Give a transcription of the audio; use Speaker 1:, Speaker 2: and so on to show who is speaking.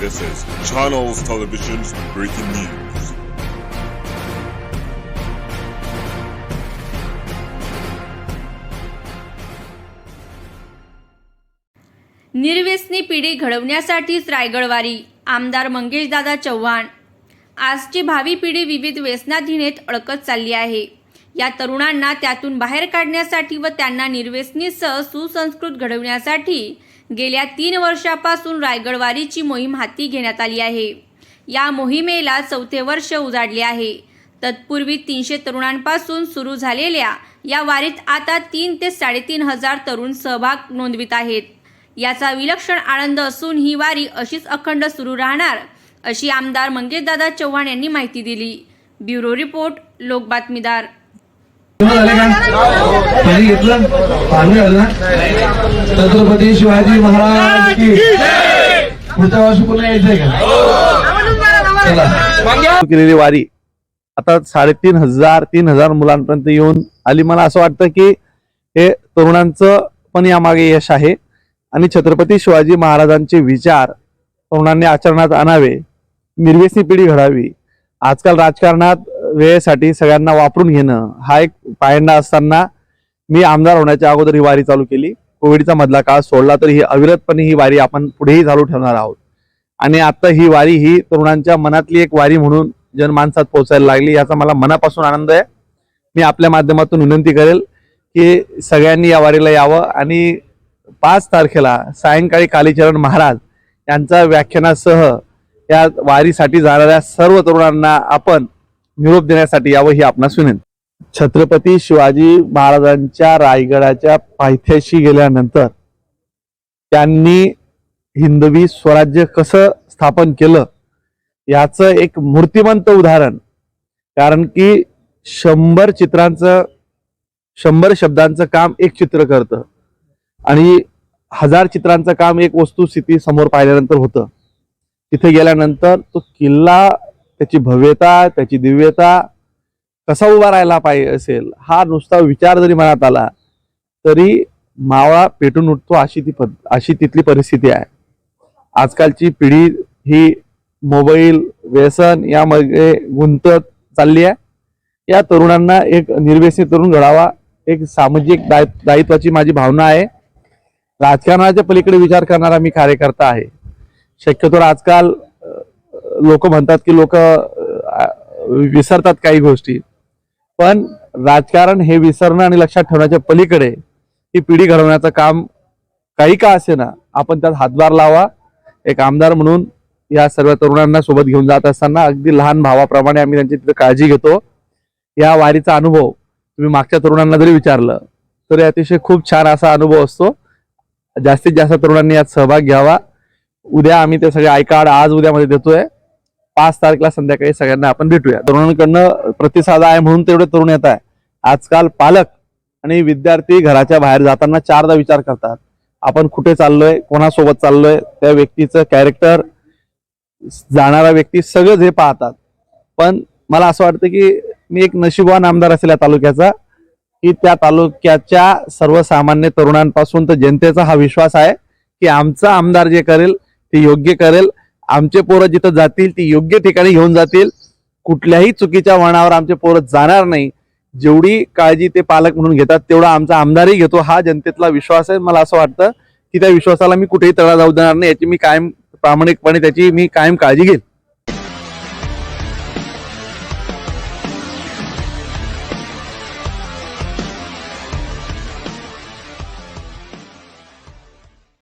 Speaker 1: This is Channels Television's breaking news.
Speaker 2: निर्व्यसनी पिढी घडवण्यासाठीच रायगडवारी आमदार मंगेशदादा चव्हाण आजची भावी पिढी विविध व्यसनाधीनेत अडकत चालली आहे या तरुणांना त्यातून बाहेर काढण्यासाठी व त्यांना निर्व्यसनीसह सुसंस्कृत घडवण्यासाठी गेल्या तीन वर्षापासून रायगडवारीची मोहीम हाती घेण्यात आली आहे. या मोहिमेला चौथे वर्ष उजाडले आहे. तत्पूर्वी तीनशे तरुणांपासून सुरू झालेल्या या वारीत आता तीन ते साडेतीन हजार तरुण सहभाग नोंदवित आहेत. याचा विलक्षण आनंद असून ही वारी अशीच अखंड सुरू राहणार अशी आमदार मंगेशदादा चव्हाण यांनी माहिती दिली. ब्युरो रिपोर्ट लोक बातमीदार.
Speaker 3: छत्रपती शिवाजी महाराज की पुढच्या वर्षी पुन्हा यायचंय का?
Speaker 4: केलेली वारी आता साडेतीन हजार तीन हजार मुलांपर्यंत येऊन आली. मला असं वाटतं की हे तरुणांचं पण यामागे यश आहे. आणि छत्रपती शिवाजी महाराजांचे विचार तरुणांनी आचरणात आणावे निर्व्यसनी पिढी घडावी. आजकाल राजकारणात वेळेसाठी सगळ्यांना वापरून घेणं हा एक पायंडा असताना मी आमदार होण्याच्या अगोदर ही वारी चालू केली. कोविडचा मधला काळ सोडला तर ही अविरतपणे ही वारी आपण पुढेही चालू ठेवणार आहोत. आणि आता ही वारी ही तरुणांच्या मनातली एक वारी म्हणून जनमानसात पोहोचायला लागली याचा मला मनापासून आनंद आहे. मी आपल्या माध्यमातून विनंती करेल की सगळ्यांनी या वारीला यावं आणि पाच तारखेला सायंकाळी कालीचरण महाराज यांचा व्याख्यानासह या वारीसाठी जाणाऱ्या सर्व तरुणांना आपण निरोप देण्यासाठी यावं ही आपणास विनंती. छत्रपती शिवाजी महाराजांच्या रायगडाच्या पायथ्याशी गेल्यानंतर त्यांनी हिंदवी स्वराज्य कसं स्थापन केलं याचं एक मूर्तिमंत उदाहरण. कारण की शंभर चित्रांचं शंभर शब्दांचं काम एक चित्र करतं. आणि हजार चित्रांचं काम एक वस्तुस्थिती समोर पाहिल्यानंतर होतं. तिथे गेल्यानंतर तो किल्ला त्याची भव्यता त्याची दिव्यता कसा उभा राहायला पाहिजे असेल हा नुसता विचार जरी मनात आला तरी मावळा पेटून उठतो अशी ती पद- अशी तिथली परिस्थिती आहे. आजकालची पिढी ही मोबाईल व्यसन यामध्ये गुंतत चालली आहे. या तरुणांना एक निर्व्यसनी तरुण घडावा एक सामाजिक दाय- दायित्वाची माझी भावना आहे. राजकारणाच्या पलीकडे विचार करणारा मी कार्यकर्ता आहे. शक्यतो आजकाल लोक म्हणतात की लोक विसरतात काही गोष्टी. पण राजकारण हे विसरणं आणि लक्षात ठेवण्याच्या पलीकडे ही पिढी घडवण्याचं काम काही का असे ना आपण त्यात हातभार लावा. एक आमदार म्हणून या सर्व तरुणांना सोबत घेऊन जात असताना अगदी लहान भावाप्रमाणे आम्ही त्यांची तिथे काळजी घेतो. या वारीचा अनुभव तुम्ही मागच्या तरुणांना जरी विचारलं तरी अतिशय खूप छान असा अनुभव असतो. जास्तीत जास्त तरुणांनी यात सहभाग घ्यावा. उद्या आम्ही ते सगळे आय कार्ड आज उद्यामध्ये देतोय. पाच तारखेला संध्याकाळी सगळ्यांना आपण भेटूया. तरुणांकडनं प्रतिसाद आहे म्हणून तेवढे तरुण येत आहे आजकाल पालक आणि विद्यार्थी घराच्या बाहेर जाताना चारदा विचार करतात. आपण कुठे चाललोय? कोणासोबत चाललोय? त्या व्यक्तीचं कॅरेक्टर जाणारा व्यक्ती सगळंच हे पाहतात. पण मला असं वाटतं की मी एक नशिबवान आमदार असेल या तालुक्याचा की त्या तालुक्याच्या सर्वसामान्य तरुणांपासून तर जनतेचा हा विश्वास आहे की आमचा आमदार जे करेल ते योग्य करेल आमचे पोरं जिथं जातील ती योग्य ठिकाणी घेऊन जातील. कुठल्याही चुकीच्या वळणावर आमचे पोरं जाणार नाही. जेवढी काळजी ते पालक म्हणून घेतात तेवढा आमचा आमदारही घेतो. हा जनतेतला विश्वास आहे. मला असं वाटतं की त्या विश्वासाला मी कुठेही तळा जाऊ देणार नाही. याची मी कायम प्रामाणिकपणे त्याची मी कायम काळजी घेईल.